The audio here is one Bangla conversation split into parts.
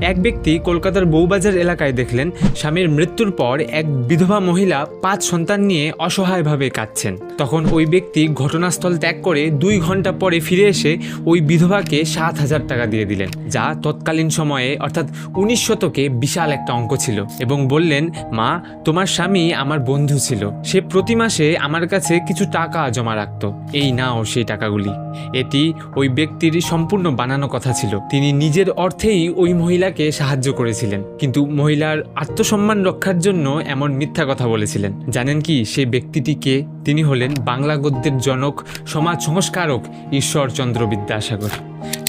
এক ব্যক্তি কলকাতার বউবাজার এলাকায় দেখলেন স্বামীর মৃত্যুর পর এক বিধবা মহিলা পাঁচ সন্তান নিয়ে অসহায়ভাবে কাঁদছেন। তখন ওই ব্যক্তি ঘটনাস্থল ত্যাগ করে দুই ঘণ্টা পরে ফিরে এসে ওই বিধবাকে সাত হাজার টাকা দিয়ে দিলেন, যা তৎকালীন সময়ে, অর্থাৎ উনিশ শতকে বিশাল একটা অঙ্ক ছিল এবং বললেন, মা, তোমার স্বামী আমার বন্ধু ছিল। সে প্রতি মাসে আমার কাছে কিছু টাকা জমা রাখতো। এই নাও সেই টাকাগুলি। এটি ওই ব্যক্তির সম্পূর্ণ বানানো কথা ছিল। তিনি নিজের অর্থেই ওই মহিলাকে সাহায্য করেছিলেন, কিন্তু মহিলার আত্মসম্মান রক্ষার জন্য এমন মিথ্যা কথা বলেছিলেন। জানেন কি সেই ব্যক্তিটিকে তিনি হলেন বাংলা গদ্যের জনক, সমাজ সংস্কারক ঈশ্বরচন্দ্র বিদ্যাসাগর।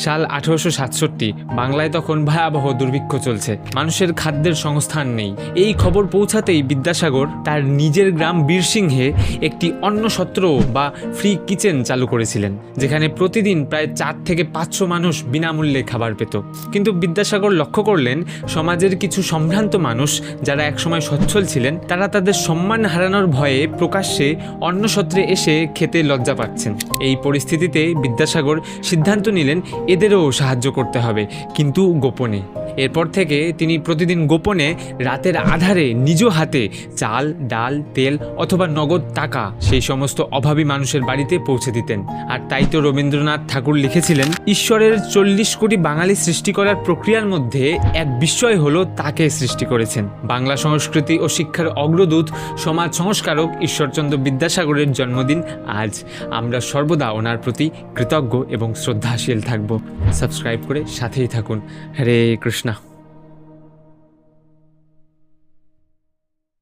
সাল আঠারোশো সাতষট্টি, বাংলায় তখন ভয়াবহ দুর্ভিক্ষ চলছে। মানুষের খাদ্যের সংস্থান নেই। এই খবর পৌঁছাতেই বিদ্যাসাগর তার নিজের গ্রাম বীরসিংহে একটি অন্ন সত্র বা ফ্রি কিচেন চালু করেছিলেন, যেখানে প্রতিদিন প্রায় চার থেকে পাঁচশো মানুষ বিনামূল্যে খাবার পেত। কিন্তু বিদ্যাসাগর লক্ষ্য করলেন, সমাজের কিছু সম্ভ্রান্ত মানুষ যারা একসময় সচ্ছল ছিলেন, তারা তাদের সম্মান হারানোর ভয়ে প্রকাশ্যে অন্নসত্রে এসে খেতে লজ্জা পাচ্ছেন। এই পরিস্থিতিতে বিদ্যাসাগর সিদ্ধান্ত নিলেন এদেরও সাহায্য করতে হবে কিন্তু গোপনে। এরপর থেকে তিনি প্রতিদিন গোপনে রাতের আধারে নিজ হাতে চাল, ডাল, তেল অথবা নগদ টাকা সেই সমস্ত অভাবী মানুষের বাড়িতে পৌঁছে দিতেন। আর তাই তো রবীন্দ্রনাথ ঠাকুর লিখেছিলেন, ঈশ্বরের চল্লিশ কোটি বাঙালি সৃষ্টি করার প্রক্রিয়ার মধ্যে এক বিস্ময় হলো তাকে সৃষ্টি করেছেন। বাংলা সংস্কৃতি ও শিক্ষার অগ্রদূত, সমাজ সংস্কারক ঈশ্বরচন্দ্র বিদ্যাসাগরের জন্মদিন আজ। আমরা সর্বদা ওনার প্রতি কৃতজ্ঞ এবং শ্রদ্ধাশীল থাকব। সাবস্ক্রাইব করে সাথেই থাকুন। হরে কৃষ্ণ।